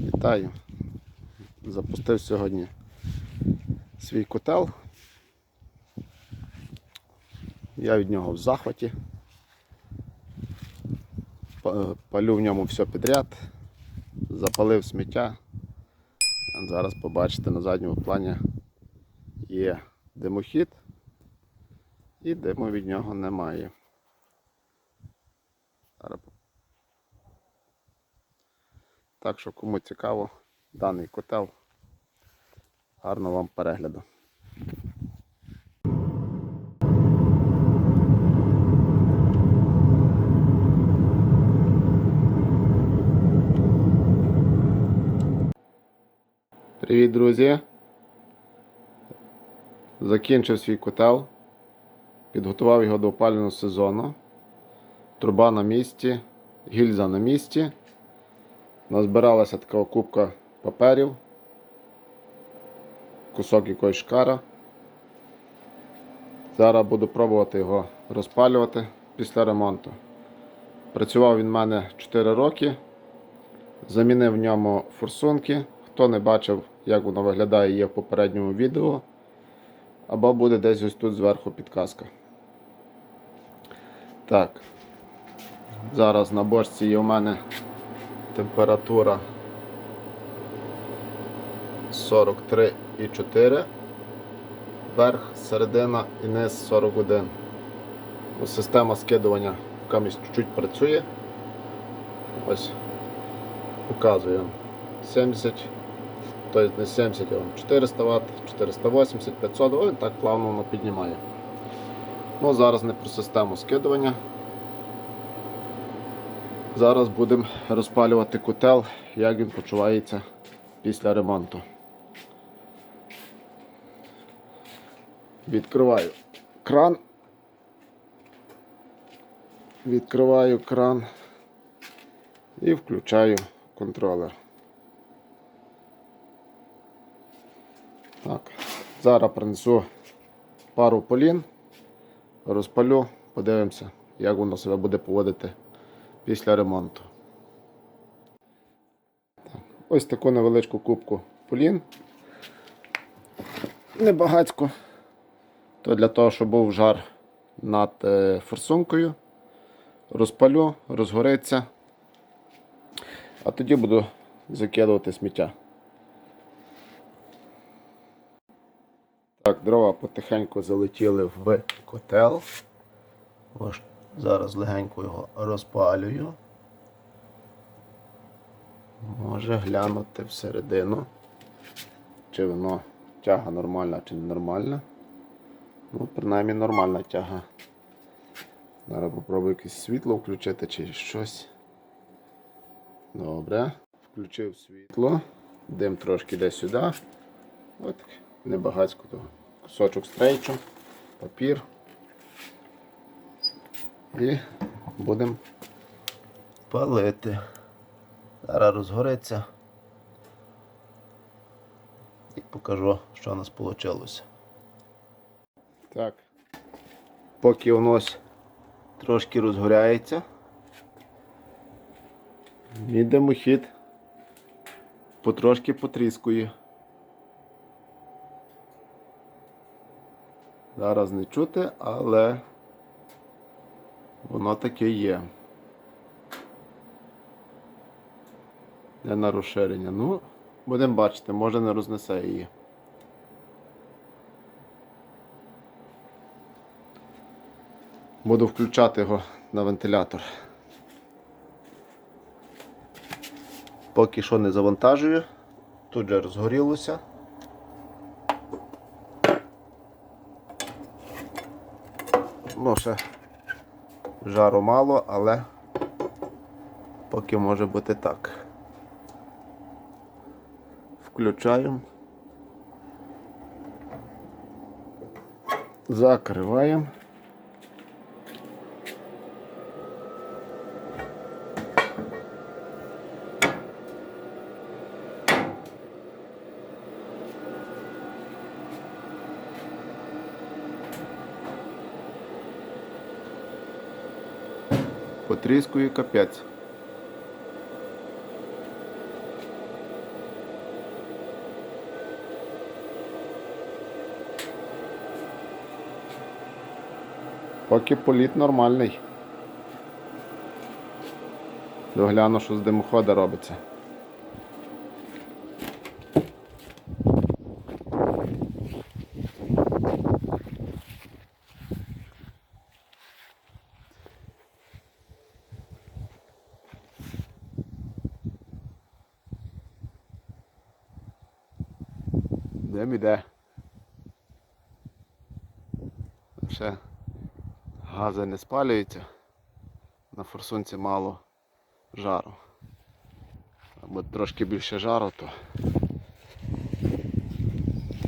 Вітаю. Запустив сьогодні свій котел. Я від нього в захваті. Палю в ньому все підряд. Запалив сміття. Зараз побачите на задньому плані є димохід і диму від нього немає. Зараз так що кому цікаво даний котел, гарного вам перегляду. Привіт, друзі! Закінчив свій котел, підготував його до опалювального сезону. Труба на місці, гільза на місці. Назбиралася така кубка паперів, кусок якоїсь шкара. Зараз буду пробувати його розпалювати після ремонту. Працював він в мене 4 роки, замінив в ньому форсунки. Хто не бачив, як воно виглядає, є в попередньому відео. Або буде десь ось тут зверху підказка. Так. Зараз на бочці є у мене температура 43,4. Верх, середина і низ 41. Ну, Система скидування камість чуть-чуть працює. Ось показую вам 70, тобто не 70, а 400 Вт, 480, 500, ось так плавно воно піднімає. Ну, зараз не про систему скидування. Зараз будемо розпалювати котел, як він почувається після ремонту. Відкриваю кран. Відкриваю кран і включаю контролер. Так, зараз принесу пару полін, розпалю, подивимося, як воно себе буде поводити після ремонту. Ось таку невеличку кубку полін. Небагацько. То для того, щоб був жар над е, форсункою. Розпалю, розгориться. А тоді буду закидувати сміття. Так, дрова потихеньку залетіли в котел. Ось зараз легенько його розпалюю. Може глянути всередину, чи воно тяга нормальна, чи ненормальна. Ну, принаймні нормальна тяга. Зараз попробую якесь світло включити чи щось. Добре. Включив світло. Дим трошки йде сюди. От небагацько того. Кусочок стрейчу, папір. І будемо палити. Зараз розгориться. І покажу, що у нас вийшло. Так. Поки воно ось трошки розгоряється. Мій димохід потрошки потріскує. Зараз не чути, але воно таке є. Не на розширення. Ну, будемо бачити, може не рознесе її. Буду включати його на вентилятор. Поки що не завантажую, тут же розгорілося. Ну, ще жару мало, але поки може бути так. Включаємо. Закриваємо. тріскує капець. Поки політ нормальний. Догляну, що з димохода робиться. Дим іде. Ще гази не спалюються. На форсунці мало жару. Або трошки більше жару, то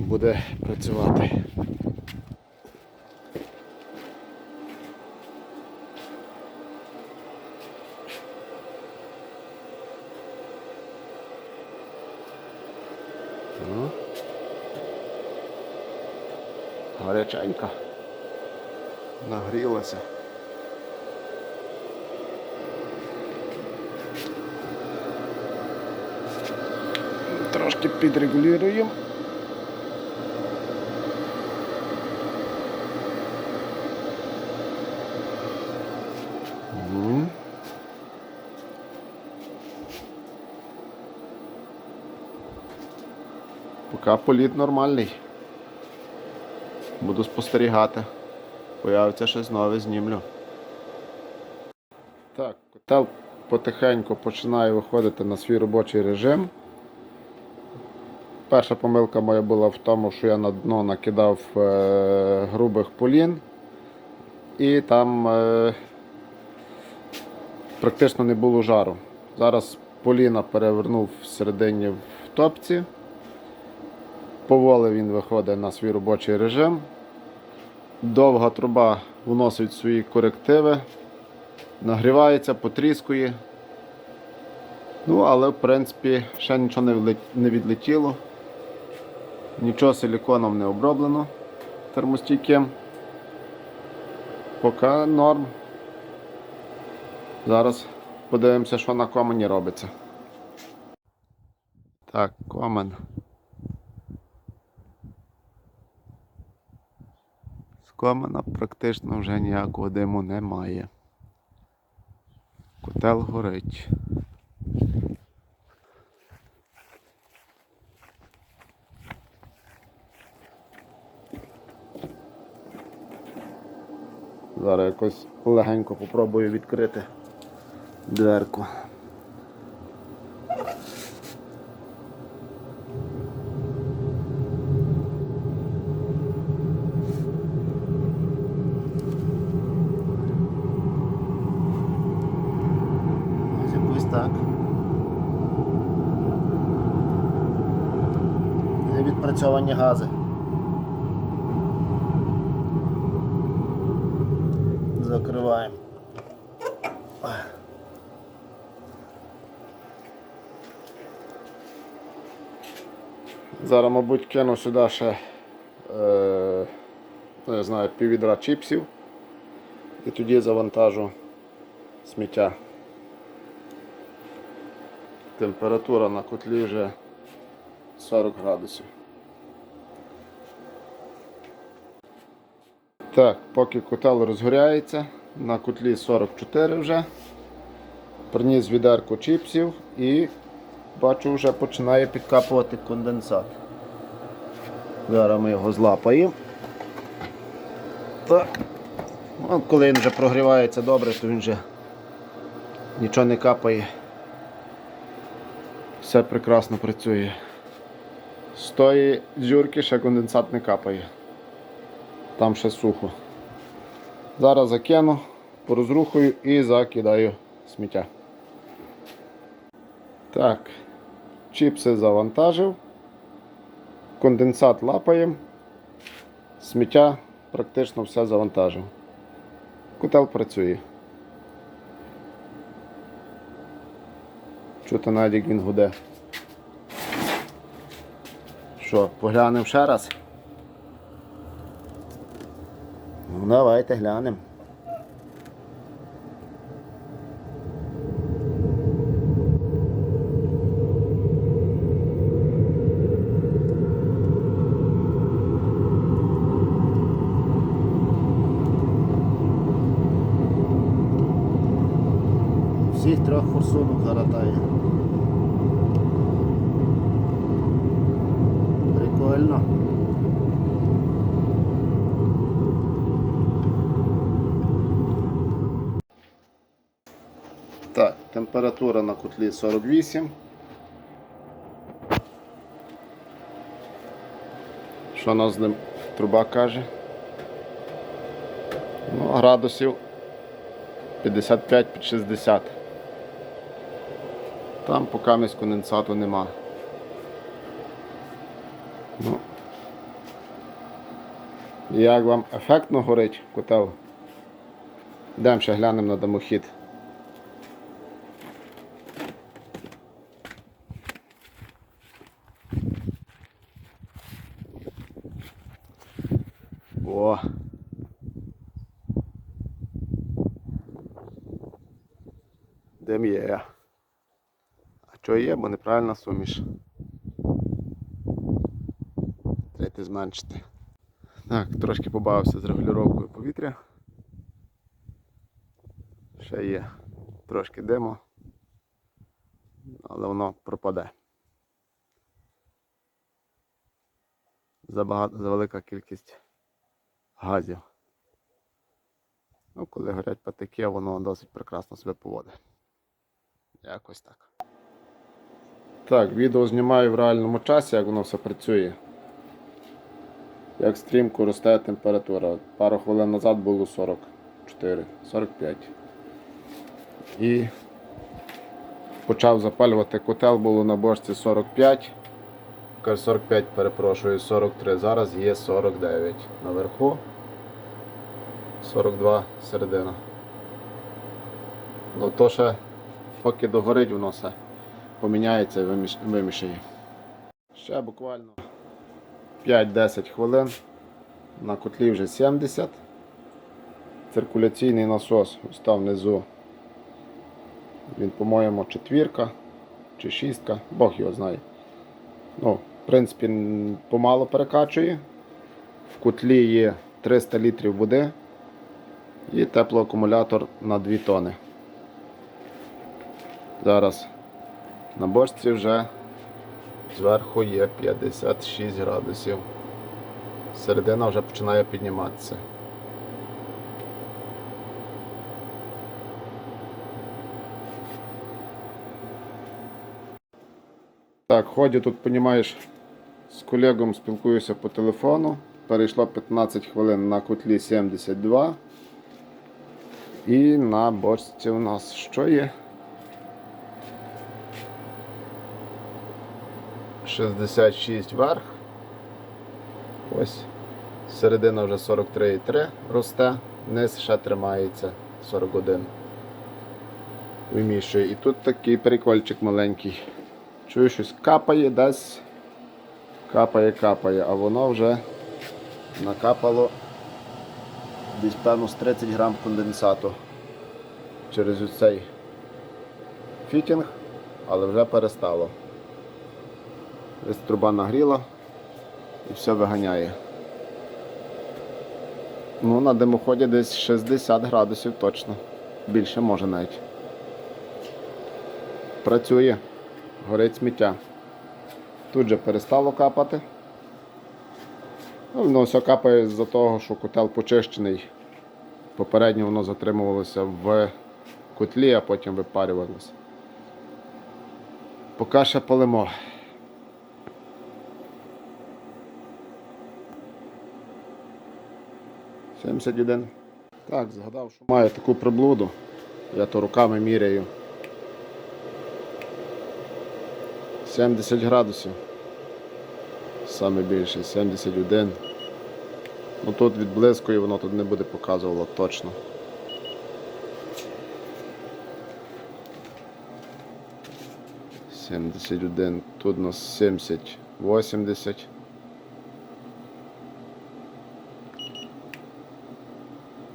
буде працювати. Гаряченька. Нагрілася. Трошки підрегулюємо. Поки політ нормальний. Буду спостерігати. Появиться щось нове, знімлю. Так, котел потихеньку починає виходити на свій робочий режим. Перша помилка моя була в тому, що я на дно накидав е, грубих полін і там е, практично не було жару. Зараз поліна перевернув всередині в топці. Поволі він виходить на свій робочий режим. Довга труба вносить свої корективи, нагрівається, потріскує. Ну, але в принципі ще нічого не відлетіло. Нічого силіконом не оброблено термостійким. Поки норм. Зараз подивимося, що на комені робиться. Так, комен. З комена практично вже ніякого диму немає. Котел горить. Зараз якось легенько попробую відкрити дверку. Ось якось так. Невідпрацьовані гази. Закриваємо. Зараз, мабуть, кину сюди ще е, ну, я знаю, піввідра чіпсів і тоді завантажу сміття. Температура на котлі вже 40 градусів. Так, поки котел розгоряється, на котлі 44 вже. Приніс відерку чіпсів і бачу вже починає підкапувати конденсат. Зараз ми його злапаємо. Так. От коли він вже прогрівається добре, то він вже нічого не капає. Все прекрасно працює. З тої дзюрки ще конденсат не капає. Там ще сухо. Зараз закину, порозрухаю і закидаю сміття. Так, чіпси завантажив, конденсат лапаємо, сміття практично все завантажив. Котел працює. Чути навіть як він гуде. Що, поглянемо ще раз? Ну, давайте глянемо. Всіх трьох форсунок гаратає. Температура на котлі 48. Що нас з ним труба каже? Ну, градусів 55 під 60. Там поки місь конденсату нема. Ну. Як вам ефектно горить котел? Йдемо ще глянемо на домохід. О! Дим є. А що є, бо неправильна суміш. Треба зменшити. Так, трошки побавився з регулювання повітря. Ще є трошки диму, але воно пропаде. Забагато, завелика кількість газів. Ну, коли горять патики, воно досить прекрасно себе поводить. Якось так. Так, відео знімаю в реальному часі, як воно все працює. Як стрімко росте температура. Пару хвилин назад було 44, 45. І почав запалювати котел, було на бочці 45. Кажу, 45, перепрошую, 43. Зараз є 49 наверху. 42 середина. Ну то ще поки догорить воно все поміняється і вимішає. Ще буквально 5-10 хвилин. На котлі вже 70. Циркуляційний насос ось там внизу. Він, по-моєму, четвірка чи шістка, Бог його знає. Ну, в принципі, помало перекачує. В котлі є 300 літрів води і теплоакумулятор на 2 тони. Зараз на бочці вже зверху є 56 градусів. Середина вже починає підніматися. Так, ходжу тут, понімаєш, з колегом спілкуюся по телефону. Перейшло 15 хвилин на котлі 72. І на бочці у нас що є? 66 вверх. Ось. Середина вже 43,3 росте, низ ще тримається 41. Вимішує. І тут такий прикольчик маленький. Чую, щось капає десь. Капає, капає, а воно вже накапало десь певно з 30 грам конденсату через цей фітінг, але вже перестало. Ось труба нагріла і все виганяє. Ну, на димоході десь 60 градусів точно. Більше може навіть. Працює, горить сміття. Тут же перестало капати. Ну, воно все капає з-за того, що котел почищений. Попередньо воно затримувалося в котлі, а потім випарювалося. Поки ще палимо. Сімдесят один. Так, згадав, що маю таку приблуду. Я то руками міряю. 70 градусів. Саме більше, 71. Ну тут відблискує, воно тут не буде показувало точно. Сімдесят один, тут у нас 70, 80.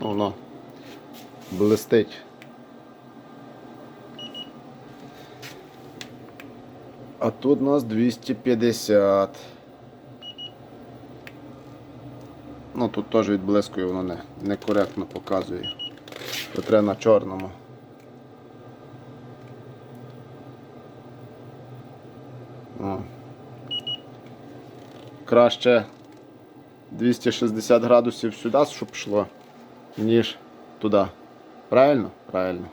Ну, воно блистить. а тут у нас 250. Ну тут теж відблискує воно не, некоректно показує. Потре на чорному. О. Краще 260 градусів сюди, щоб пішло, ніж туди. Правильно? Правильно.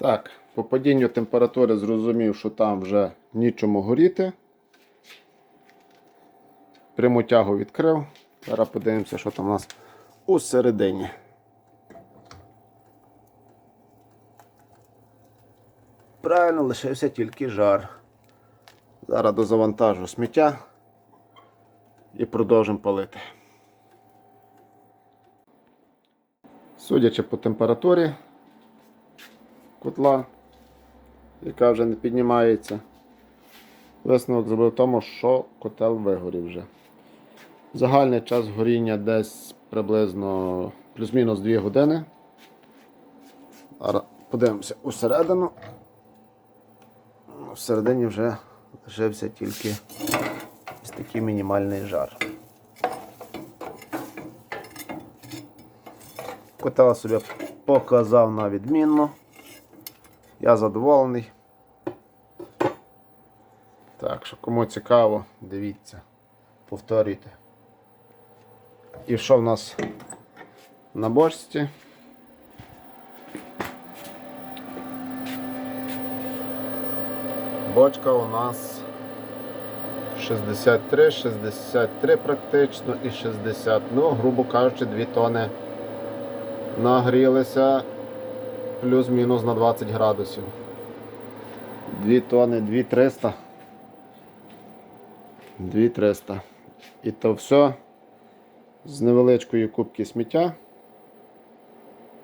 Так, по падінню температури зрозумів, що там вже нічому горіти. Пряму тягу відкрив. Зараз подивимося, що там у нас усередині. Правильно, лишився тільки жар. Зараз дозавантажу сміття і продовжимо палити. Судячи по температурі котла, яка вже не піднімається, висновок зробив в тому, що котел вигорів вже. Загальний час горіння десь приблизно плюс-мінус 2 години. Зараз подивимося усередину. Всередині вже лишився тільки ось такий мінімальний жар. Котел собі показав на відмінно. Я задоволений. Так що кому цікаво, дивіться, повторюйте. І що в нас на бочці? Бочка у нас 63, 63 практично і 60. Ну, грубо кажучи, 2 тони нагрілися плюс-мінус на 20 градусів. 2 тони, 2300. 2300. І то все з невеличкої кубки сміття,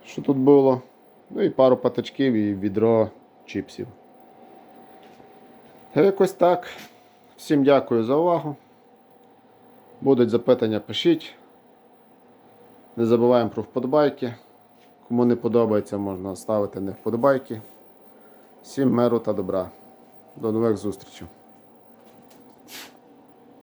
що тут було. Ну і пару патичків і відро чіпсів. Якось так. Всім дякую за увагу. Будуть запитання, пишіть. Не забуваємо про вподобайки. Кому не подобається, можна ставити не вподобайки. Всім миру та добра. До нових зустрічей.